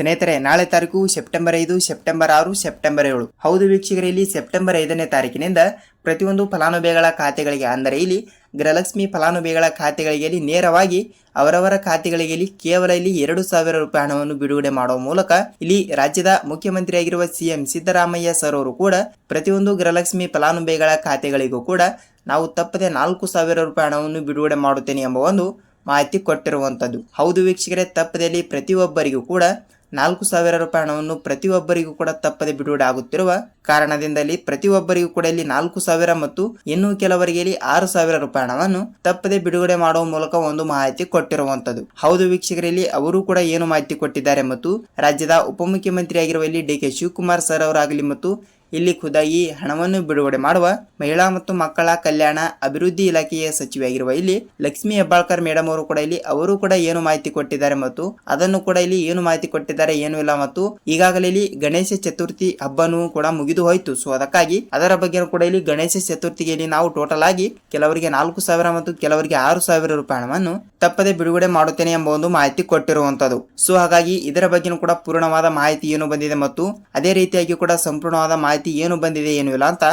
ಸ್ನೇಹಿತರೆ, ನಾಳೆ ತಾರೀಕು ಸೆಪ್ಟೆಂಬರ್ ಐದು, ಸೆಪ್ಟೆಂಬರ್ ಆರು, ಸೆಪ್ಟೆಂಬರ್ ಏಳು. ಹೌದು ವೀಕ್ಷಕರೇ, ಇಲ್ಲಿ ಸೆಪ್ಟೆಂಬರ್ ಐದನೇ ತಾರೀಕಿನಿಂದ ಪ್ರತಿಯೊಂದು ಫಲಾನುಭವಿಗಳ ಖಾತೆಗಳಿಗೆ, ಅಂದರೆ ಇಲ್ಲಿ ಗೃಹಲಕ್ಷ್ಮಿ ಫಲಾನುಭವಿಗಳ ಖಾತೆಗಳಿಗೆ ಇಲ್ಲಿ ನೇರವಾಗಿ ಅವರವರ ಖಾತೆಗಳಿಗೆ ಇಲ್ಲಿ ಕೇವಲ ಇಲ್ಲಿ ಎರಡು ಸಾವಿರ ರೂಪಾಯಿ ಹಣವನ್ನು ಬಿಡುಗಡೆ ಮಾಡುವ ಮೂಲಕ ಇಲ್ಲಿ ರಾಜ್ಯದ ಮುಖ್ಯಮಂತ್ರಿಯಾಗಿರುವ ಸಿಎಂ ಸಿದ್ದರಾಮಯ್ಯ ಸರ್ ಅವರು ಕೂಡ ಪ್ರತಿಯೊಂದು ಗೃಹಲಕ್ಷ್ಮಿ ಫಲಾನುಭವಿಗಳ ಖಾತೆಗಳಿಗೂ ಕೂಡ ನಾವು ತಪ್ಪದೆ ನಾಲ್ಕು ಸಾವಿರ ರೂಪಾಯಿ ಹಣವನ್ನು ಬಿಡುಗಡೆ ಮಾಡುತ್ತೇನೆ ಎಂಬ ಒಂದು ಮಾಹಿತಿ ಕೊಟ್ಟಿರುವಂಥದ್ದು. ಹೌದು ವೀಕ್ಷಕರೇ ತಪ್ಪದಲ್ಲಿ ಪ್ರತಿಯೊಬ್ಬರಿಗೂ ಕೂಡ ನಾಲ್ಕು ಸಾವಿರ ರೂಪಾಯಿ ಹಣವನ್ನು ಪ್ರತಿಯೊಬ್ಬರಿಗೂ ಕೂಡ ತಪ್ಪದೆ ಬಿಡುಗಡೆ ಆಗುತ್ತಿರುವ ಕಾರಣದಿಂದಲೇ ಪ್ರತಿಯೊಬ್ಬರಿಗೂ ಕೂಡ ಇಲ್ಲಿ ನಾಲ್ಕು ಸಾವಿರ ಮತ್ತು ಇನ್ನು ಕೆಲವರಿಗೆ ಇಲ್ಲಿ ಆರು ಸಾವಿರ ರೂಪಾಯಿ ಹಣವನ್ನು ತಪ್ಪದೆ ಬಿಡುಗಡೆ ಮಾಡುವ ಮೂಲಕ ಒಂದು ಮಾಹಿತಿ ಕೊಟ್ಟಿರುವಂತದ್ದು ಹೌದು ವೀಕ್ಷಕರಲ್ಲಿ ಅವರು ಕೂಡ ಏನು ಮಾಹಿತಿ ಕೊಟ್ಟಿದ್ದಾರೆ ಮತ್ತು ರಾಜ್ಯದ ಉಪಮುಖ್ಯಮಂತ್ರಿಯಾಗಿರುವ ಇಲ್ಲಿ ಡಿ ಕೆ ಶಿವಕುಮಾರ್ ಸರ್ ಅವರಾಗಲಿ ಮತ್ತು ಇಲ್ಲಿ ಖುದಾಯಿ ಹಣವನ್ನು ಬಿಡುಗಡೆ ಮಾಡುವ ಮಹಿಳಾ ಮತ್ತು ಮಕ್ಕಳ ಕಲ್ಯಾಣ ಅಭಿವೃದ್ಧಿ ಇಲಾಖೆಯ ಸಚಿವೆಯಾಗಿರುವ ಇಲ್ಲಿ ಲಕ್ಷ್ಮಿ ಹೆಬ್ಬಾಳ್ಕರ್ ಮೇಡಮ್ ಅವರು ಕೂಡ ಇಲ್ಲಿ, ಅವರು ಕೂಡ ಏನು ಮಾಹಿತಿ ಕೊಟ್ಟಿದ್ದಾರೆ ಮತ್ತು ಅದನ್ನು ಕೂಡ ಇಲ್ಲಿ ಏನು ಮಾಹಿತಿ ಕೊಟ್ಟಿದ್ದಾರೆ ಏನು ಇಲ್ಲ ಮತ್ತು ಈಗಾಗಲೇ ಇಲ್ಲಿ ಗಣೇಶ ಚತುರ್ಥಿ ಹಬ್ಬನೂ ಕೂಡ ಮುಗಿದು ಹೋಯಿತು. ಸೊ ಅದಕ್ಕಾಗಿ ಅದರ ಬಗ್ಗೆ ಕೂಡ ಇಲ್ಲಿ ಗಣೇಶ ಚತುರ್ಥಿಗೆ ಇಲ್ಲಿ ನಾವು ಟೋಟಲ್ ಆಗಿ ಕೆಲವರಿಗೆ ನಾಲ್ಕು ಸಾವಿರ ಮತ್ತು ಕೆಲವರಿಗೆ ಆರು ಸಾವಿರ ರೂಪಾಯಿ ಹಣವನ್ನು ತಪ್ಪದೆ ಬಿಡುಗಡೆ ಮಾಡುತ್ತೇನೆ ಎಂಬ ಒಂದು ಮಾಹಿತಿ ಕೊಟ್ಟಿರುವಂತದ್ದು. ಸೊ ಹಾಗಾಗಿ ಇದರ ಬಗ್ಗೆನೂ ಕೂಡ ಪೂರ್ಣವಾದ ಮಾಹಿತಿ ಏನು ಬಂದಿದೆ ಮತ್ತು ಅದೇ ರೀತಿಯಾಗಿ ಕೂಡ ಸಂಪೂರ್ಣವಾದ ಮಾಹಿತಿ ಏನು ಬಂದಿದೆ ಏನು ಇಲ್ಲ ಅಂತ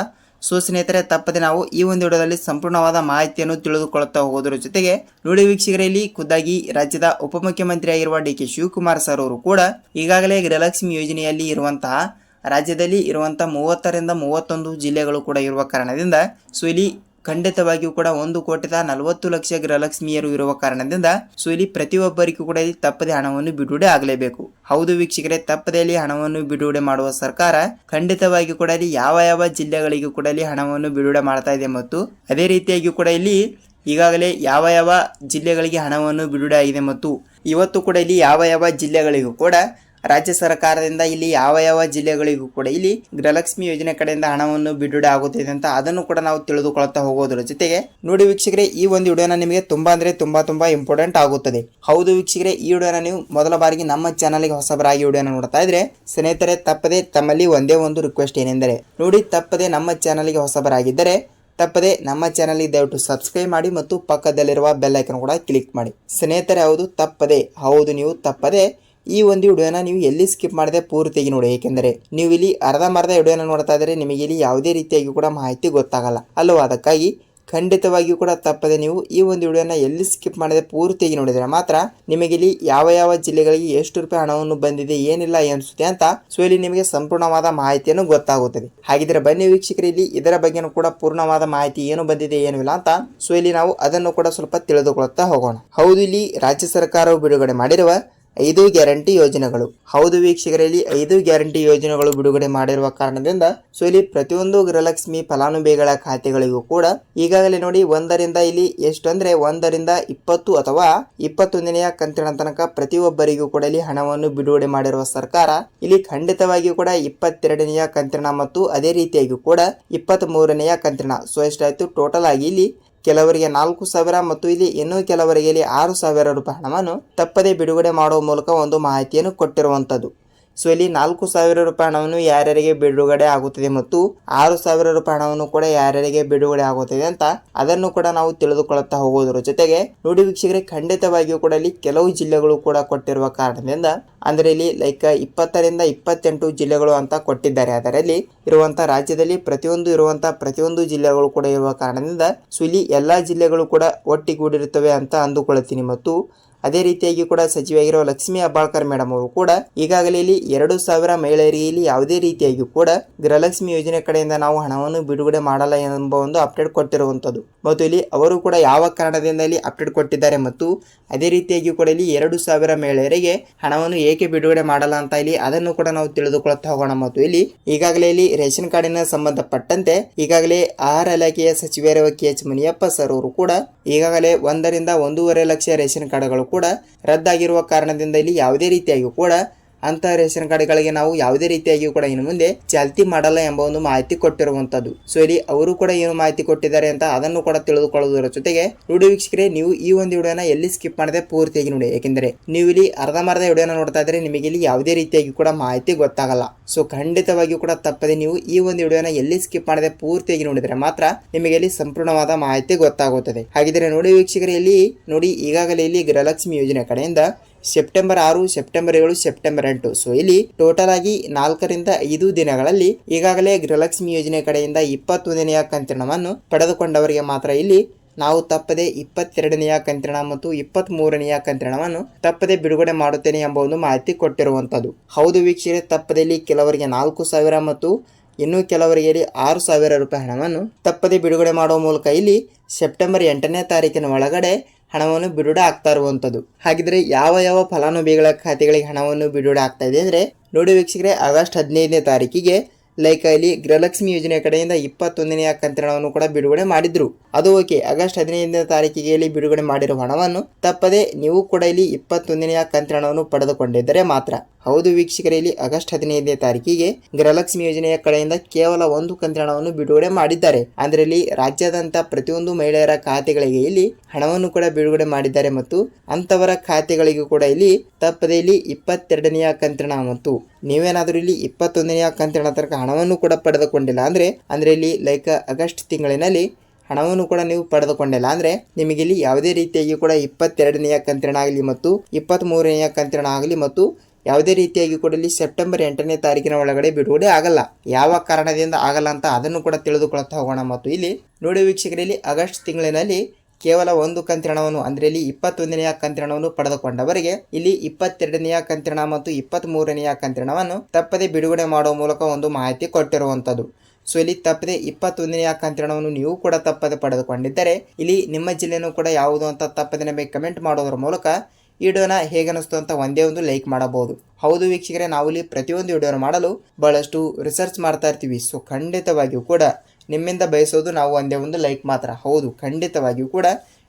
ಸೊ ಸ್ನೇಹಿತರೆ ತಪ್ಪದೆ ನಾವು ಈ ಒಂದು ವಿಡಿಯೋದಲ್ಲಿ ಸಂಪೂರ್ಣವಾದ ಮಾಹಿತಿಯನ್ನು ತಿಳಿದುಕೊಳ್ಳುತ್ತಾ ಹೋಗೋದ್ರ ಜೊತೆಗೆ ನೋಡಿ ವೀಕ್ಷಕರಲ್ಲಿ ಖುದ್ದಾಗಿ ರಾಜ್ಯದ ಉಪಮುಖ್ಯಮಂತ್ರಿ ಆಗಿರುವ ಡಿ ಕೆ ಶಿವಕುಮಾರ್ ಸರ್ ಅವರು ಕೂಡ ಈಗಾಗಲೇ ಗೃಹಲಕ್ಷ್ಮಿ ಯೋಜನೆಯಲ್ಲಿ ಇರುವಂತಹ, ರಾಜ್ಯದಲ್ಲಿ ಇರುವಂತಹ ಮೂವತ್ತರಿಂದ ಮೂವತ್ತೊಂದು ಜಿಲ್ಲೆಗಳು ಕೂಡ ಇರುವ ಕಾರಣದಿಂದ, ಸೊ ಇಲ್ಲಿ ಖಂಡಿತವಾಗಿಯೂ ಕೂಡ ಒಂದು ಕೋಟಿದ ನಲವತ್ತು ಲಕ್ಷ ಗೃಹಲಕ್ಷ್ಮಿಯರು ಇರುವ ಕಾರಣದಿಂದ ಸೊ ಇಲ್ಲಿ ಪ್ರತಿಯೊಬ್ಬರಿಗೂ ಕೂಡ ಇಲ್ಲಿ ತಪ್ಪದೆ ಹಣವನ್ನು ಬಿಡುಗಡೆ ಆಗಲೇಬೇಕು. ಹೌದು ವೀಕ್ಷಕರೇ ತಪ್ಪದೆಯಲ್ಲಿ ಹಣವನ್ನು ಬಿಡುಗಡೆ ಮಾಡುವ ಸರ್ಕಾರ ಖಂಡಿತವಾಗಿಯೂ ಕೂಡ ಇಲ್ಲಿ ಯಾವ ಯಾವ ಜಿಲ್ಲೆಗಳಿಗೂ ಕೂಡ ಇಲ್ಲಿ ಹಣವನ್ನು ಬಿಡುಗಡೆ ಮಾಡ್ತಾ ಇದೆ ಮತ್ತು ಅದೇ ರೀತಿಯಾಗಿ ಕೂಡ ಇಲ್ಲಿ ಈಗಾಗಲೇ ಯಾವ ಯಾವ ಜಿಲ್ಲೆಗಳಿಗೆ ಹಣವನ್ನು ಬಿಡುಗಡೆ ಆಗಿದೆ ಮತ್ತು ಇವತ್ತು ಕೂಡ ಇಲ್ಲಿ ಯಾವ ಯಾವ ಜಿಲ್ಲೆಗಳಿಗೂ ಕೂಡ ರಾಜ್ಯ ಸರ್ಕಾರದಿಂದ ಇಲ್ಲಿ ಯಾವ ಯಾವ ಜಿಲ್ಲೆಗಳಿಗೂ ಕೂಡ ಇಲ್ಲಿ ಗೃಹಲಕ್ಷ್ಮಿ ಯೋಜನೆ ಕಡೆಯಿಂದ ಹಣವನ್ನು ಬಿಡುಗಡೆ ಆಗುತ್ತಿದೆ ಅಂತ ಅದನ್ನು ಕೂಡ ನಾವು ತಿಳಿದುಕೊಳ್ತಾ ಹೋಗೋದ್ರ ಜೊತೆಗೆ ನೋಡಿ ವೀಕ್ಷಕರೇ, ಈ ಒಂದು ವಿಡಿಯೋನ ನಿಮಗೆ ತುಂಬಾ ಅಂದ್ರೆ ತುಂಬಾ ತುಂಬಾ ಇಂಪಾರ್ಟೆಂಟ್ ಆಗುತ್ತದೆ. ಹೌದು ವೀಕ್ಷಕರೇ, ಈ ವಿಡಿಯೋನ ನೀವು ಮೊದಲ ಬಾರಿಗೆ ನಮ್ಮ ಚಾನಲ್ಗೆ ಹೊಸಬರಾಗಿ ವಿಡಿಯೋನ ನೋಡ್ತಾ ಇದ್ರೆ ಸ್ನೇಹಿತರೆ, ತಪ್ಪದೆ ತಮ್ಮಲ್ಲಿ ಒಂದೇ ಒಂದು ರಿಕ್ವೆಸ್ಟ್ ಏನೆಂದರೆ, ನೋಡಿ ತಪ್ಪದೆ ನಮ್ಮ ಚಾನಲ್ಗೆ ಹೊಸಬರಾಗಿದ್ದರೆ ತಪ್ಪದೆ ನಮ್ಮ ಚಾನಲ್ಗೆ ದಯವಿಟ್ಟು ಸಬ್ಸ್ಕ್ರೈಬ್ ಮಾಡಿ ಮತ್ತು ಪಕ್ಕದಲ್ಲಿರುವ ಬೆಲ್ ಐಕನ್ ಕೂಡ ಕ್ಲಿಕ್ ಮಾಡಿ. ಸ್ನೇಹಿತರೆ, ಹೌದು ತಪ್ಪದೆ, ಹೌದು ನೀವು ತಪ್ಪದೆ ಈ ಒಂದು ವಿಡಿಯೋನ ನೀವು ಎಲ್ಲಿ ಸ್ಕಿಪ್ ಮಾಡದೆ ಪೂರ್ತಿಯಾಗಿ ನೋಡಿ. ಏಕೆಂದರೆ ನೀವು ಇಲ್ಲಿ ಅರ್ಧ ಮರ್ಧ ವಿಡಿಯೋನ ನೋಡ್ತಾ ಇದ್ರೆ ನಿಮಗೆ ಇಲ್ಲಿ ಯಾವುದೇ ರೀತಿಯಾಗಿ ಕೂಡ ಮಾಹಿತಿ ಗೊತ್ತಾಗಲ್ಲ. ಅಲ್ವಾ ಅದಕ್ಕಾಗಿ ಖಂಡಿತವಾಗಿಯೂ ಕೂಡ ತಪ್ಪದೆ ನೀವು ಈ ಒಂದು ವಿಡಿಯೋನ ಎಲ್ಲಿ ಸ್ಕಿಪ್ ಮಾಡದೆ ಪೂರ್ತಿಯಾಗಿ ನೋಡಿದರೆ ಮಾತ್ರ ನಿಮಗೆ ಇಲ್ಲಿ ಯಾವ ಯಾವ ಜಿಲ್ಲೆಗಳಿಗೆ ಎಷ್ಟು ರೂಪಾಯಿ ಹಣವನ್ನು ಬಂದಿದೆ, ಏನಿಲ್ಲ ಅನಿಸುತ್ತೆ ಅಂತ ಸೊ ಇಲ್ಲಿ ನಿಮಗೆ ಸಂಪೂರ್ಣವಾದ ಮಾಹಿತಿಯನ್ನು ಗೊತ್ತಾಗುತ್ತದೆ. ಹಾಗಿದ್ರೆ ಬನ್ನಿ ವೀಕ್ಷಕರು, ಇಲ್ಲಿ ಇದರ ಬಗ್ಗೆನೂ ಕೂಡ ಪೂರ್ಣವಾದ ಮಾಹಿತಿ ಏನು ಬಂದಿದೆ, ಏನು ಇಲ್ಲ ಅಂತ ಸೊ ಇಲ್ಲಿ ನಾವು ಅದನ್ನು ಕೂಡ ಸ್ವಲ್ಪ ತಿಳಿದುಕೊಳ್ಳುತ್ತಾ ಹೋಗೋಣ. ಹೌದು, ಇಲ್ಲಿ ರಾಜ್ಯ ಸರ್ಕಾರವು ಬಿಡುಗಡೆ ಮಾಡಿರುವ ಐದು ಗ್ಯಾರಂಟಿ ಯೋಜನೆಗಳು. ಹೌದು ವೀಕ್ಷಕರಲ್ಲಿ ಐದು ಗ್ಯಾರಂಟಿ ಯೋಜನೆಗಳು ಬಿಡುಗಡೆ ಮಾಡಿರುವ ಕಾರಣದಿಂದ ಸೊ ಇಲ್ಲಿ ಪ್ರತಿಯೊಂದು ಗೃಹಲಕ್ಷ್ಮಿ ಫಲಾನುಭವಿಗಳ ಖಾತೆಗಳಿಗೂ ಕೂಡ ಈಗಾಗಲೇ ನೋಡಿ ಒಂದರಿಂದ ಇಲ್ಲಿ ಎಷ್ಟು ಅಂದ್ರೆ ಒಂದರಿಂದ ಇಪ್ಪತ್ತು ಅಥವಾ ಇಪ್ಪತ್ತೊಂದನೆಯ ಕಂತಿನ ತನಕ ಪ್ರತಿಯೊಬ್ಬರಿಗೂ ಕೂಡ ಇಲ್ಲಿ ಹಣವನ್ನು ಬಿಡುಗಡೆ ಮಾಡಿರುವ ಸರ್ಕಾರ ಇಲ್ಲಿ ಖಂಡಿತವಾಗಿಯೂ ಕೂಡ ಇಪ್ಪತ್ತೆರಡನೆಯ ಕಂತಿನ ಮತ್ತು ಅದೇ ರೀತಿಯಾಗಿ ಕೂಡ ಇಪ್ಪತ್ತ್ ಮೂರನೆಯ ಕಂತಿನ. ಸೊ, ಎಷ್ಟಾಯ್ತು? ಟೋಟಲ್ ಆಗಿ ಇಲ್ಲಿ ಕೆಲವರಿಗೆ ನಾಲ್ಕು ಸಾವಿರ ಮತ್ತು ಇಲ್ಲಿ ಇನ್ನೂ ಕೆಲವರಿಗೆ ಇಲ್ಲಿ ಆರು ಸಾವಿರ ರೂಪಾಯಿ ಹಣವನ್ನು ತಪ್ಪದೇ ಬಿಡುಗಡೆ ಮಾಡುವ ಮೂಲಕ ಒಂದು ಮಾಹಿತಿಯನ್ನು ಕೊಟ್ಟಿರುವಂಥದ್ದು. ಸೊ ಇಲ್ಲಿ ನಾಲ್ಕು ಸಾವಿರ ರೂಪಾಯಿ ಹಣವನ್ನು ಯಾರ್ಯಾರಿಗೆ ಬಿಡುಗಡೆ ಆಗುತ್ತದೆ ಮತ್ತು ಆರು ಸಾವಿರ ರೂಪಾಯಿ ಹಣವನ್ನು ಕೂಡ ಯಾರ್ಯಾರಿಗೆ ಬಿಡುಗಡೆ ಆಗುತ್ತದೆ ಅಂತ ಅದನ್ನು ಕೂಡ ನಾವು ತಿಳಿದುಕೊಳ್ಳುತ್ತಾ ಹೋಗೋದ್ರ ಜೊತೆಗೆ ನೋಡಿ ವೀಕ್ಷಕರೇ, ಖಂಡಿತವಾಗಿಯೂ ಕೂಡ ಇಲ್ಲಿ ಕೆಲವು ಜಿಲ್ಲೆಗಳು ಕೂಡ ಕೊಟ್ಟಿರುವ ಕಾರಣದಿಂದ, ಅಂದ್ರೆ ಇಲ್ಲಿ ಲೈಕ್ ಇಪ್ಪತ್ತರಿಂದ ಇಪ್ಪತ್ತೆಂಟು ಜಿಲ್ಲೆಗಳು ಅಂತ ಕೊಟ್ಟಿದ್ದಾರೆ. ಅದರಲ್ಲಿ ಇರುವಂತಹ ರಾಜ್ಯದಲ್ಲಿ ಪ್ರತಿಯೊಂದು ಇರುವಂತಹ ಪ್ರತಿಯೊಂದು ಜಿಲ್ಲೆಗಳು ಕೂಡ ಇರುವ ಕಾರಣದಿಂದ, ಸೊ ಇಲ್ಲಿ ಎಲ್ಲಾ ಜಿಲ್ಲೆಗಳು ಕೂಡ ಒಟ್ಟಿಗೂಡಿರುತ್ತವೆ ಅಂತ ಅಂದುಕೊಳ್ಳುತ್ತೀನಿ. ಮತ್ತು ಅದೇ ರೀತಿಯಾಗಿ ಕೂಡ ಸಚಿವೆಯಾಗಿರುವ ಲಕ್ಷ್ಮೀ ಅಬ್ಬಾಳ್ಕರ್ ಮೇಡಮ್ ಅವರು ಕೂಡ ಈಗಾಗಲೇ ಇಲ್ಲಿ ಎರಡು ಸಾವಿರ ಮಹಿಳೆಯರಿಗೆ ಇಲ್ಲಿ ಯಾವುದೇ ರೀತಿಯಾಗಿ ಕೂಡ ಗೃಹಲಕ್ಷ್ಮಿ ಯೋಜನೆ ಕಡೆಯಿಂದ ನಾವು ಹಣವನ್ನು ಬಿಡುಗಡೆ ಮಾಡಲ್ಲ ಎಂಬ ಒಂದು ಅಪ್ಡೇಟ್ ಕೊಟ್ಟಿರುವಂಥದ್ದು. ಮತ್ತು ಇಲ್ಲಿ ಅವರು ಕೂಡ ಯಾವ ಕಾರಣದಿಂದ ಇಲ್ಲಿ ಅಪ್ಡೇಟ್ ಕೊಟ್ಟಿದ್ದಾರೆ ಮತ್ತು ಅದೇ ರೀತಿಯಾಗಿ ಕೂಡ ಇಲ್ಲಿ ಎರಡು ಸಾವಿರ ಮಹಿಳೆಯರಿಗೆ ಹಣವನ್ನು ಏಕೆ ಬಿಡುಗಡೆ ಮಾಡಲ್ಲ ಅಂತ ಇಲ್ಲಿ ಅದನ್ನು ಕೂಡ ನಾವು ತಿಳಿದುಕೊಳ್ಳುತ್ತಾ ಹೋಗೋಣ. ಮತ್ತು ಇಲ್ಲಿ ಈಗಾಗಲೇ ಇಲ್ಲಿ ರೇಷನ್ ಕಾರ್ಡಿನ ಸಂಬಂಧಪಟ್ಟಂತೆ ಈಗಾಗಲೇ ಆಹಾರ ಇಲಾಖೆಯ ಸಚಿವರಿರುವ ಕೆ ಎಚ್ ಮುನಿಯಪ್ಪ ಸರ್ ಅವರು ಕೂಡ ಈಗಾಗಲೇ ಒಂದರಿಂದ ಒಂದೂವರೆ ಲಕ್ಷ ರೇಷನ್ ಕಾರ್ಡ್ಗಳು ಕೂಡ ರದ್ದಾಗಿರುವ ಕಾರಣದಿಂದ ಇಲ್ಲಿ ಯಾವುದೇ ರೀತಿಯಾಗಿ ಕೂಡ ಅಂತ ರೇಷನ್ ಕಾರ್ಡ್ಗಳಿಗೆ ನಾವು ಯಾವುದೇ ರೀತಿಯಾಗಿ ಕೂಡ ಇನ್ನು ಮುಂದೆ ಚಾಲ್ತಿ ಮಾಡಲ್ಲ ಎಂಬ ಒಂದು ಮಾಹಿತಿ ಕೊಟ್ಟಿರುವಂತದ್ದು ಸೊ, ಇಲ್ಲಿ ಅವರು ಕೂಡ ಏನು ಮಾಹಿತಿ ಕೊಟ್ಟಿದ್ದಾರೆ ಅಂತ ಅದನ್ನು ಕೂಡ ತಿಳಿದುಕೊಳ್ಳುವುದರ ಜೊತೆಗೆ ನೋಡಿ ವೀಕ್ಷಕರೇ, ನೀವು ಈ ಒಂದು ವಿಡಿಯೋನ ಎಲ್ಲಿ ಸ್ಕಿಪ್ ಮಾಡದೆ ಪೂರ್ತಿಯಾಗಿ ನೋಡಿ. ಏಕೆಂದರೆ ನೀವು ಇಲ್ಲಿ ಅರ್ಧಮರ್ಧ ವಿಡಿಯೋನ ನೋಡ್ತಾ ಇದ್ರೆ ನಿಮಗೆ ಇಲ್ಲಿ ಯಾವುದೇ ರೀತಿಯಾಗಿ ಕೂಡ ಮಾಹಿತಿ ಗೊತ್ತಾಗಲ್ಲ. ಸೊ, ಖಂಡಿತವಾಗಿಯೂ ಕೂಡ ತಪ್ಪದೆ ನೀವು ಈ ಒಂದು ವಿಡಿಯೋನ ಎಲ್ಲಿ ಸ್ಕಿಪ್ ಮಾಡದೆ ಪೂರ್ತಿಯಾಗಿ ನೋಡಿದರೆ ಮಾತ್ರ ನಿಮಗೆ ಇಲ್ಲಿ ಸಂಪೂರ್ಣವಾದ ಮಾಹಿತಿ ಗೊತ್ತಾಗುತ್ತದೆ. ಹಾಗಿದ್ರೆ ನೋಡಿ ವೀಕ್ಷಕರೇ, ಇಲ್ಲಿ ನೋಡಿ ಈಗಾಗಲೇ ಇಲ್ಲಿ ಗೃಹಲಕ್ಷ್ಮಿ ಯೋಜನೆ ಕಡೆಯಿಂದ ಸೆಪ್ಟೆಂಬರ್ ಆರು, ಸೆಪ್ಟೆಂಬರ್ ಏಳು, ಸೆಪ್ಟೆಂಬರ್ ಎಂಟು. ಸೊ ಇಲ್ಲಿ ಟೋಟಲ್ ಆಗಿ ನಾಲ್ಕರಿಂದ ಐದು ದಿನಗಳಲ್ಲಿ ಈಗಾಗಲೇ ಗೃಹಲಕ್ಷ್ಮಿ ಯೋಜನೆ ಕಡೆಯಿಂದ ಇಪ್ಪತ್ತೊಂದನೆಯ ಕಂತಿನವನ್ನು ಪಡೆದುಕೊಂಡವರಿಗೆ ಮಾತ್ರ ಇಲ್ಲಿ ನಾವು ತಪ್ಪದೆ ಇಪ್ಪತ್ತೆರಡನೆಯ ಕಂತಿನ ಮತ್ತು ಇಪ್ಪತ್ತ್ ಮೂರನೆಯ ಕಂತಿನವನ್ನು ತಪ್ಪದೆ ಬಿಡುಗಡೆ ಮಾಡುತ್ತೇನೆ ಎಂಬ ಒಂದು ಮಾಹಿತಿ ಕೊಟ್ಟಿರುವಂಥದ್ದು. ಹೌದು ವೀಕ್ಷಕರೇ, ತಪ್ಪದಲ್ಲಿ ಕೆಲವರಿಗೆ ನಾಲ್ಕು ಸಾವಿರ ಮತ್ತು ಇನ್ನೂ ಕೆಲವರಿಗೆ ಆರು ಸಾವಿರ ರೂಪಾಯಿ ಹಣವನ್ನು ತಪ್ಪದೆ ಬಿಡುಗಡೆ ಮಾಡುವ ಮೂಲಕ ಇಲ್ಲಿ ಸೆಪ್ಟೆಂಬರ್ ಎಂಟನೇ ತಾರೀಕಿನ ಒಳಗಡೆ ಹಣವನ್ನು ಬಿಡುಗಡೆ ಆಗ್ತಾ ಇರುವಂಥದ್ದು ಹಾಗಿದ್ರೆ ಯಾವ ಯಾವ ಫಲಾನುಭವಿಗಳ ಖಾತೆಗಳಿಗೆ ಹಣವನ್ನು ಬಿಡುಗಡೆ ಆಗ್ತಾ ಇದೆ ಅಂದರೆ, ನೋಡಿ ವೀಕ್ಷಕರೇ, ಆಗಸ್ಟ್ ಹದಿನೈದನೇ ತಾರೀಕಿಗೆ ಲೈಕ್ ಇಲ್ಲಿ ಗೃಹಲಕ್ಷ್ಮಿ ಯೋಜನೆ ಕಡೆಯಿಂದ ಇಪ್ಪತ್ತೊಂದನೆಯ ಕಂತಿನವನ್ನು ಕೂಡ ಬಿಡುಗಡೆ ಮಾಡಿದ್ರು. ಅದು ಓಕೆ ಆಗಸ್ಟ್ ಹದಿನೈದನೇ ತಾರೀಕಿಗೆ ಇಲ್ಲಿ ಬಿಡುಗಡೆ ಮಾಡಿರುವ ಹಣವನ್ನು ತಪ್ಪದೆ ನೀವು ಕೂಡ ಇಲ್ಲಿ ಇಪ್ಪತ್ತೊಂದನೆಯ ಕಂತಿನವನ್ನು ಪಡೆದುಕೊಂಡಿದ್ದರೆ ಮಾತ್ರ. ಹೌದು ವೀಕ್ಷಕರೇ, ಇಲ್ಲಿ ಆಗಸ್ಟ್ ಹದಿನೈದನೇ ತಾರೀಕಿಗೆ ಗೃಹಲಕ್ಷ್ಮಿ ಯೋಜನೆಯ ಕಡೆಯಿಂದ ಕೇವಲ ಒಂದು ಕಂತಿನವನ್ನು ಬಿಡುಗಡೆ ಮಾಡಿದ್ದಾರೆ. ಅಂದರೆ ಇಲ್ಲಿ ರಾಜ್ಯಾದ್ಯಂತ ಪ್ರತಿಯೊಂದು ಮಹಿಳೆಯರ ಖಾತೆಗಳಿಗೆ ಇಲ್ಲಿ ಹಣವನ್ನು ಕೂಡ ಬಿಡುಗಡೆ ಮಾಡಿದ್ದಾರೆ ಮತ್ತು ಅಂತವರ ಖಾತೆಗಳಿಗೂ ಕೂಡ ಇಲ್ಲಿ ತಪ್ಪದೆ ಇಲ್ಲಿ ಇಪ್ಪತ್ತೆರಡನೆಯ ಕಂತಿನ ಮತ್ತು ನೀವೇನಾದರೂ ಇಲ್ಲಿ ಇಪ್ಪತ್ತೊಂದನೆಯ ಕಂತಿನ ತನಕ ಹಣವನ್ನು ಕೂಡ ಪಡೆದುಕೊಂಡಿಲ್ಲ ಅಂದರೆ ಅಂದರೆ ಇಲ್ಲಿ ಲೈಕ್ ಆಗಸ್ಟ್ ತಿಂಗಳಿನಲ್ಲಿ ಹಣವನ್ನು ಕೂಡ ನೀವು ಪಡೆದುಕೊಂಡಿಲ್ಲ ಅಂದರೆ, ನಿಮಗೆ ಇಲ್ಲಿ ಯಾವುದೇ ರೀತಿಯಾಗಿ ಕೂಡ ಇಪ್ಪತ್ತೆರಡನೆಯ ಕಂತಿನ ಆಗಲಿ ಮತ್ತು ಇಪ್ಪತ್ತ್ ಮೂರನೆಯ ಕಂತಿನ ಆಗಲಿ ಮತ್ತು ಯಾವುದೇ ರೀತಿಯಾಗಿ ಕೂಡ ಇಲ್ಲಿ ಸೆಪ್ಟೆಂಬರ್ ಎಂಟನೇ ತಾರೀಕಿನ ಒಳಗಡೆ ಬಿಡುಗಡೆ ಆಗಲ್ಲ. ಯಾವ ಕಾರಣದಿಂದ ಆಗಲ್ಲ ಅಂತ ಅದನ್ನು ಕೂಡ ತಿಳಿದುಕೊಳ್ತಾ ಹೋಗೋಣ. ಮತ್ತು ಇಲ್ಲಿ ನೋಡಿ ವೀಕ್ಷಕರಲ್ಲಿ ಆಗಸ್ಟ್ ತಿಂಗಳಿನಲ್ಲಿ ಕೇವಲ ಒಂದು ಕಂತಿರಣವನ್ನು, ಅಂದರೆ ಇಲ್ಲಿ ಇಪ್ಪತ್ತೊಂದನೆಯ ಕಂತಿರಣವನ್ನು ಪಡೆದುಕೊಂಡವರಿಗೆ ಇಲ್ಲಿ ಇಪ್ಪತ್ತೆರಡನೆಯ ಕಂತಿರಣ ಮತ್ತು ಇಪ್ಪತ್ತ್ ಮೂರನೆಯ ಕಂತಿರಣವನ್ನು ತಪ್ಪದೆ ಬಿಡುಗಡೆ ಮಾಡುವ ಮೂಲಕ ಒಂದು ಮಾಹಿತಿ ಕೊಟ್ಟಿರುವಂಥದ್ದು. ಸೊ ಇಲ್ಲಿ ತಪ್ಪದೆ ಇಪ್ಪತ್ತೊಂದನೆಯ ಕಂತಿರಣವನ್ನು ನೀವು ಕೂಡ ತಪ್ಪದೆ ಪಡೆದುಕೊಂಡಿದ್ದರೆ, ಇಲ್ಲಿ ನಿಮ್ಮ ಜಿಲ್ಲೆನೂ ಕೂಡ ಯಾವುದು ಅಂತ ತಪ್ಪದೆ ನಮಗೆ ಕಮೆಂಟ್ ಮಾಡೋದ್ರ ಮೂಲಕ ವಿಡಿಯೋನ ಹೇಗೆ ಅನಿಸ್ತು ಅಂತ ಒಂದೇ ಒಂದು ಲೈಕ್ ಮಾಡಬಹುದು. ಹೌದು ವೀಕ್ಷಕರೇ ನಾವು ಇಲ್ಲಿ ಪ್ರತಿಯೊಂದು ವಿಡಿಯೋನ ಮಾಡಲು ಬಹಳಷ್ಟು ರಿಸರ್ಚ್ ಮಾಡ್ತಾ ಇರ್ತೀವಿ. ಸೊ ಖಂಡಿತವಾಗಿಯೂ ಕೂಡ ನಿಮ್ಮಿಂದ ಬಯಸೋದು ನಾವು ಒಂದೇ ಒಂದು ಲೈಕ್ ಮಾತ್ರ. ಹೌದು, ಖಂಡಿತವಾಗಿಯೂ ಕೂಡ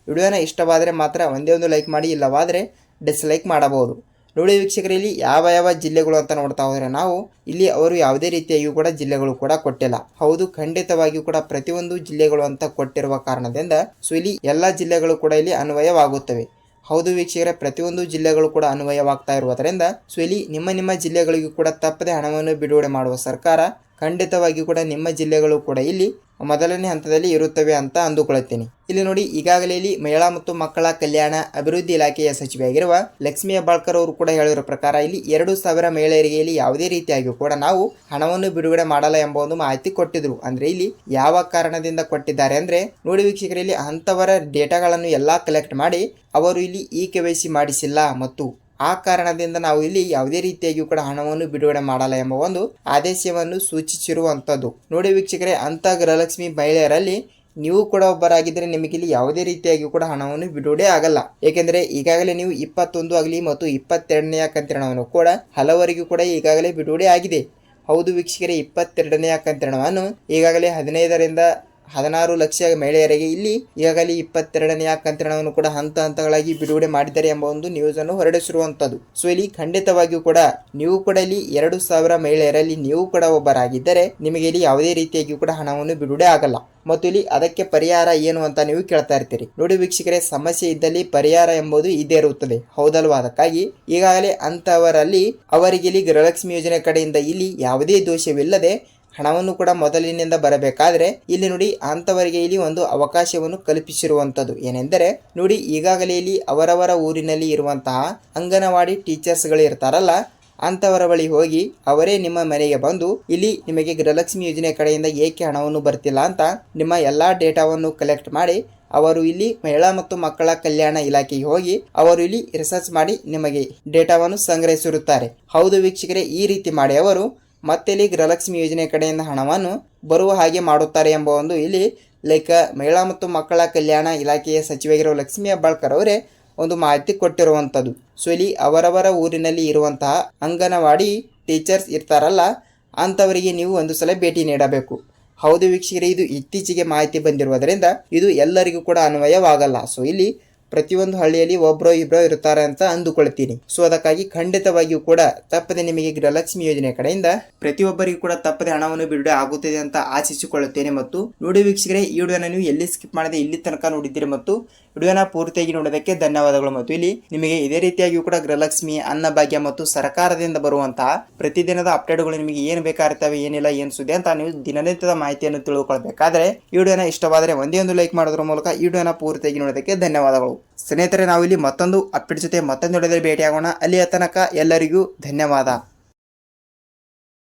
ವಿಡಿಯೋನ ಇಷ್ಟವಾದರೆ ಮಾತ್ರ ಒಂದೇ ಒಂದು ಲೈಕ್ ಮಾಡಿ, ಇಲ್ಲವಾದರೆ ಡಿಸ್ಲೈಕ್ ಮಾಡಬಹುದು. ನೋಡಿ ವೀಕ್ಷಕರಲ್ಲಿ ಯಾವ ಯಾವ ಜಿಲ್ಲೆಗಳು ಅಂತ ನೋಡ್ತಾ ಹೋದರೆ ನಾವು ಇಲ್ಲಿ ಅವರು ಯಾವುದೇ ರೀತಿಯಾಗಿಯೂ ಕೂಡ ಜಿಲ್ಲೆಗಳು ಕೂಡ ಕೊಟ್ಟಿಲ್ಲ. ಹೌದು, ಖಂಡಿತವಾಗಿಯೂ ಕೂಡ ಪ್ರತಿಯೊಂದು ಜಿಲ್ಲೆಗಳು ಅಂತ ಕೊಟ್ಟಿರುವ ಕಾರಣದಿಂದ ಸೊ ಇಲ್ಲಿ ಎಲ್ಲ ಜಿಲ್ಲೆಗಳು ಕೂಡ ಇಲ್ಲಿ ಅನ್ವಯವಾಗುತ್ತವೆ. ಹೌದು ವೀಕ್ಷಕರ, ಪ್ರತಿಯೊಂದು ಜಿಲ್ಲೆಗಳು ಕೂಡ ಅನ್ವಯವಾಗ್ತಾ ಇರುವುದರಿಂದ ಸೊ ಇಲ್ಲಿ ನಿಮ್ಮ ನಿಮ್ಮ ಜಿಲ್ಲೆಗಳಿಗೂ ಕೂಡ ತಪ್ಪದೆ ಹಣವನ್ನು ಬಿಡುಗಡೆ ಮಾಡುವ ಸರ್ಕಾರ ಖಂಡಿತವಾಗಿಯೂ ಕೂಡ ನಿಮ್ಮ ಜಿಲ್ಲೆಗಳು ಕೂಡ ಇಲ್ಲಿ ಮೊದಲನೇ ಹಂತದಲ್ಲಿ ಇರುತ್ತವೆ ಅಂತ ಅಂದುಕೊಳ್ಳುತ್ತೇನೆ. ಇಲ್ಲಿ ನೋಡಿ, ಈಗಾಗಲೇ ಇಲ್ಲಿ ಮಹಿಳಾ ಮತ್ತು ಮಕ್ಕಳ ಕಲ್ಯಾಣ ಅಭಿವೃದ್ಧಿ ಇಲಾಖೆಯ ಸಚಿವೆಯಾಗಿರುವ ಲಕ್ಷ್ಮೀ ಹೆಬ್ಬಾಳ್ಕರ್ ಅವರು ಕೂಡ ಹೇಳಿರೋ ಪ್ರಕಾರ ಇಲ್ಲಿ ಎರಡು ಸಾವಿರ ಮಹಿಳೆಯರಿಗೆ ಇಲ್ಲಿ ಯಾವುದೇ ರೀತಿಯಾಗಿ ಕೂಡ ನಾವು ಹಣವನ್ನು ಬಿಡುಗಡೆ ಮಾಡಲ್ಲ ಎಂಬ ಒಂದು ಮಾಹಿತಿ ಕೊಟ್ಟಿದ್ರು. ಅಂದ್ರೆ ಇಲ್ಲಿ ಯಾವ ಕಾರಣದಿಂದ ಕೊಟ್ಟಿದ್ದಾರೆ ಅಂದ್ರೆ ನೋಡಿ ವೀಕ್ಷಕರಲ್ಲಿ ಅಂತವರ ಡೇಟಾಗಳನ್ನು ಎಲ್ಲಾ ಕಲೆಕ್ಟ್ ಮಾಡಿ ಅವರು ಇಲ್ಲಿ ಇ ಕೆ ಮಾಡಿಸಿಲ್ಲ ಮತ್ತು ಆ ಕಾರಣದಿಂದ ನಾವು ಇಲ್ಲಿ ಯಾವುದೇ ರೀತಿಯಾಗಿಯೂ ಕೂಡ ಹಣವನ್ನು ಬಿಡುಗಡೆ ಮಾಡಲ್ಲ ಎಂಬ ಒಂದು ಆದೇಶವನ್ನು ಸೂಚಿಸಿರುವಂಥದ್ದು. ನೋಡಿ ವೀಕ್ಷಕರೇ, ಅಂಥ ಗೃಹಲಕ್ಷ್ಮಿ ಮಹಿಳೆಯರಲ್ಲಿ ನೀವು ಕೂಡ ಒಬ್ಬರಾಗಿದ್ದರೆ ನಿಮಗೆ ಇಲ್ಲಿ ಯಾವುದೇ ರೀತಿಯಾಗಿಯೂ ಕೂಡ ಹಣವನ್ನು ಬಿಡುಗಡೆ ಆಗಲ್ಲ. ಏಕೆಂದರೆ ಈಗಾಗಲೇ ನೀವು ಇಪ್ಪತ್ತೊಂದು ಆಗಲಿ ಮತ್ತು ಇಪ್ಪತ್ತೆರಡನೆಯ ಕಂತಿರಣವನ್ನು ಕೂಡ ಹಲವರಿಗೂ ಕೂಡ ಈಗಾಗಲೇ ಬಿಡುಗಡೆ ಆಗಿದೆ. ಹೌದು ವೀಕ್ಷಕರೇ, ಇಪ್ಪತ್ತೆರಡನೆಯ ಕಂತಿರಣವನ್ನು ಈಗಾಗಲೇ ಹದಿನೈದರಿಂದ ಹದಿನಾರು ಲಕ್ಷ ಮಹಿಳೆಯರಿಗೆ ಇಲ್ಲಿ ಈಗಾಗಲೇ ಇಪ್ಪತ್ತೆರಡನೆಯ ಕಂತಿರಣವನ್ನು ಕೂಡ ಹಂತ ಹಂತಗಳಾಗಿ ಬಿಡುಗಡೆ ಮಾಡಿದ್ದಾರೆ ಎಂಬ ಒಂದು ನ್ಯೂಸ್ ಅನ್ನು ಹೊರಡಿಸಿರುವಂತದ್ದು ಸೊ ಇಲ್ಲಿ ಖಂಡಿತವಾಗಿಯೂ ಕೂಡ ನೀವು ಕೂಡ ಇಲ್ಲಿ ಎರಡು ಸಾವಿರ ಮಹಿಳೆಯರಲ್ಲಿ ನೀವು ಕೂಡ ಒಬ್ಬರಾಗಿದ್ದರೆ ನಿಮಗೆ ಇಲ್ಲಿ ಯಾವುದೇ ರೀತಿಯಾಗಿಯೂ ಕೂಡ ಹಣವನ್ನು ಬಿಡುಗಡೆ ಆಗಲ್ಲ. ಮತ್ತು ಇಲ್ಲಿ ಅದಕ್ಕೆ ಪರಿಹಾರ ಏನು ಅಂತ ನೀವು ಕೇಳ್ತಾ ಇರ್ತೀರಿ. ನೋಡಿ ವೀಕ್ಷಕರೇ, ಸಮಸ್ಯೆ ಇದ್ದಲ್ಲಿ ಪರಿಹಾರ ಎಂಬುದು ಇದೇ ಇರುತ್ತದೆ. ಹೌದಲ್ವಾ? ಅದಕ್ಕಾಗಿ ಈಗಾಗಲೇ ಅಂತವರಲ್ಲಿ ಅವರಿಗೆ ಇಲ್ಲಿ ಗೃಹಲಕ್ಷ್ಮಿ ಯೋಜನೆ ಕಡೆಯಿಂದ ಇಲ್ಲಿ ಯಾವುದೇ ದೋಷವಿಲ್ಲದೆ ಹಣವನ್ನು ಕೂಡ ಮೊದಲಿನಿಂದ ಬರಬೇಕಾದ್ರೆ ಇಲ್ಲಿ ನೋಡಿ ಅಂತವರಿಗೆ ಇಲ್ಲಿ ಒಂದು ಅವಕಾಶವನ್ನು ಕಲ್ಪಿಸಿರುವಂತದ್ದು ಏನೆಂದರೆ ನೋಡಿ ಈಗಾಗಲೇ ಇಲ್ಲಿ ಅವರವರ ಊರಿನಲ್ಲಿ ಇರುವಂತಹ ಅಂಗನವಾಡಿ ಟೀಚರ್ಸ್ಗಳು ಇರ್ತಾರಲ್ಲ ಅಂತವರ ಬಳಿ ಹೋಗಿ ಅವರೇ ನಿಮ್ಮ ಮನೆಗೆ ಬಂದು ಇಲ್ಲಿ ನಿಮಗೆ ಗೃಹಲಕ್ಷ್ಮಿ ಯೋಜನೆ ಕಡೆಯಿಂದ ಏಕೆ ಹಣವನ್ನು ಬರ್ತಿಲ್ಲ ಅಂತ ನಿಮ್ಮ ಎಲ್ಲಾ ಡೇಟಾವನ್ನು ಕಲೆಕ್ಟ್ ಮಾಡಿ ಅವರು ಇಲ್ಲಿ ಮಹಿಳಾ ಮತ್ತು ಮಕ್ಕಳ ಕಲ್ಯಾಣ ಇಲಾಖೆಗೆ ಹೋಗಿ ಅವರು ಇಲ್ಲಿ ರಿಸರ್ಚ್ ಮಾಡಿ ನಿಮಗೆ ಡೇಟಾವನ್ನು ಸಂಗ್ರಹಿಸಿರುತ್ತಾರೆ. ಹೌದು ವೀಕ್ಷಕರೇ, ಈ ರೀತಿ ಮಾಡಿ ಅವರು ಮತ್ತೆ ಇಲ್ಲಿ ಗೃಹಲಕ್ಷ್ಮಿ ಯೋಜನೆ ಕಡೆಯಿಂದ ಹಣವನ್ನು ಬರುವ ಹಾಗೆ ಮಾಡುತ್ತಾರೆ ಎಂಬ ಒಂದು ಇಲ್ಲಿ ಲೈಕ್ ಮಹಿಳಾ ಮತ್ತು ಮಕ್ಕಳ ಕಲ್ಯಾಣ ಇಲಾಖೆಯ ಸಚಿವೆಯಾಗಿರುವ ಲಕ್ಷ್ಮೀ ಹೆಬ್ಬಾಳ್ಕರ್ ಅವರೇ ಒಂದು ಮಾಹಿತಿ ಕೊಟ್ಟಿರುವಂಥದ್ದು. ಸೊ ಇಲ್ಲಿ ಅವರವರ ಊರಿನಲ್ಲಿ ಇರುವಂತಹ ಅಂಗನವಾಡಿ ಟೀಚರ್ಸ್ ಇರ್ತಾರಲ್ಲ, ಅಂಥವರಿಗೆ ನೀವು ಒಂದು ಸಲ ಭೇಟಿ ನೀಡಬೇಕು. ಹೌದು ವೀಕ್ಷಕರೇ, ಇದು ಇತ್ತೀಚೆಗೆ ಮಾಹಿತಿ ಬಂದಿರುವುದರಿಂದ ಇದು ಎಲ್ಲರಿಗೂ ಕೂಡ ಅನ್ವಯವಾಗಲ್ಲ. ಸೊ ಇಲ್ಲಿ ಪ್ರತಿಯೊಂದು ಹಳ್ಳಿಯಲ್ಲಿ ಒಬ್ಬರೋ ಇಬ್ಬರೋ ಇರುತ್ತಾರೆ ಅಂತ ಅಂದುಕೊಳ್ತೀನಿ. ಸೊ ಅದಕ್ಕಾಗಿ ಖಂಡಿತವಾಗಿಯೂ ಕೂಡ ತಪ್ಪದೆ ನಿಮಗೆ ಗೃಹಲಕ್ಷ್ಮಿ ಯೋಜನೆ ಕಡೆಯಿಂದ ಪ್ರತಿಯೊಬ್ಬರಿಗೂ ಕೂಡ ತಪ್ಪದೆ ಹಣವನ್ನು ಬಿಡುಗಡೆ ಆಗುತ್ತದೆ ಅಂತ ಆಶಿಸಿಕೊಳ್ಳುತ್ತೇನೆ ಮತ್ತು ನೋಡಿ ವೀಕ್ಷಕರೇ, ಈ ವಿಡಿಯೋನ ನೀವು ಎಲ್ಲಿ ಸ್ಕಿಪ್ ಮಾಡದೆ ಇಲ್ಲಿ ತನಕ ನೋಡಿದ್ದೀರಿ ಮತ್ತು ವಿಡಿಯೋನ ಪೂರ್ತಿಯಾಗಿ ನೋಡೋದಕ್ಕೆ ಧನ್ಯವಾದಗಳು ಮತ್ತು ಇಲ್ಲಿ ನಿಮಗೆ ಇದೇ ರೀತಿಯಾಗಿಯೂ ಕೂಡ ಗೃಹಲಕ್ಷ್ಮಿ, ಅನ್ನಭಾಗ್ಯ ಮತ್ತು ಸರ್ಕಾರದಿಂದ ಬರುವಂತಹ ಪ್ರತಿದಿನದ ಅಪ್ಡೇಟ್ಗಳು ನಿಮಗೆ ಏನು ಬೇಕಾಗಿರ್ತವೆ, ಏನಿಲ್ಲ, ಏನು ಸುದ್ದಿ ಅಂತ ನೀವು ದಿನನಿತ್ಯದ ಮಾಹಿತಿಯನ್ನು ತಿಳ್ಕೊಳ್ಬೇಕಾದ್ರೆ ಈ ವಿಡಿಯೋನ ಇಷ್ಟವಾದರೆ ಒಂದೇ ಒಂದು ಲೈಕ್ ಮಾಡೋದ್ರ ಮೂಲಕ ಈ ವಿಡಿಯೋನ ಪೂರ್ತಿಯಾಗಿ ನೋಡೋದಕ್ಕೆ ಧನ್ಯವಾದಗಳು. ಸ್ನೇಹಿತರೆ ನಾವು ಇಲ್ಲಿ ಮತ್ತೊಂದು ಅಪ್ಡೇಟ್ ಜೊತೆ ಮತ್ತೊಂದು ವಿಡಿಯೋದಲ್ಲಿ ಭೇಟಿಯಾಗೋಣ. ಅಲ್ಲಿಯ ತನಕ ಎಲ್ಲರಿಗೂ ಧನ್ಯವಾದ.